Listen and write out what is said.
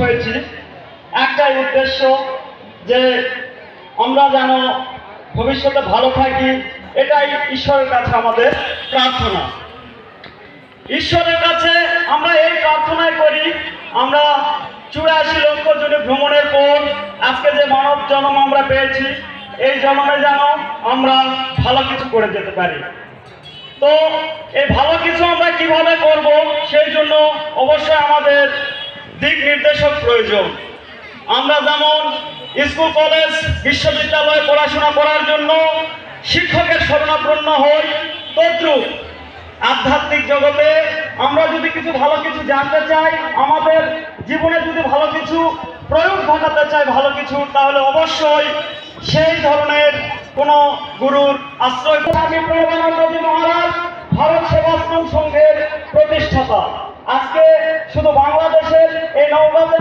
হয়েছি। একটাই উদ্দেশ্য যে আমরা যেন ভবিষ্যতে ভালো থাকি, এটাই ঈশ্বরের কাছে আমাদের প্রার্থনা। ঈশ্বরের কাছে আমরা এই প্রার্থনাই করি, আমরা চুরাশি লক্ষ জনে ভ্রমণের পর আজকে যে মানব জন্ম আমরা পেয়েছি, এই জন্মে যেন আমরা ভালো কিছু করে যেতে পারি। তো এই ভালো কিছু আমরা কীভাবে করব, সেই জন্য অবশ্যই আমাদের দিক নির্দেশক প্রয়োজন। আমরা যেমন স্কুল, কলেজ, বিশ্ববিদ্যালয়ে পড়াশোনা করার জন্য শিক্ষকের শরণাপন্ন হই, তদ্রুপ আধ্যাত্মিক জগতে আমরা যদি কিছু ভালো কিছু জানতে চাই, আমাদের জীবনে যদি ভালো কিছু প্রয়োগ ঘটাতে চাই ভালো কিছু, তাহলে অবশ্যই সেই ধরনের কোনো গুরুর আশ্রয় আমি প্রণবানন্দজি মহারাজ, ভারত সেবাশ্রম সংঘের প্রতিষ্ঠাতা। আজকে শুধু em nome do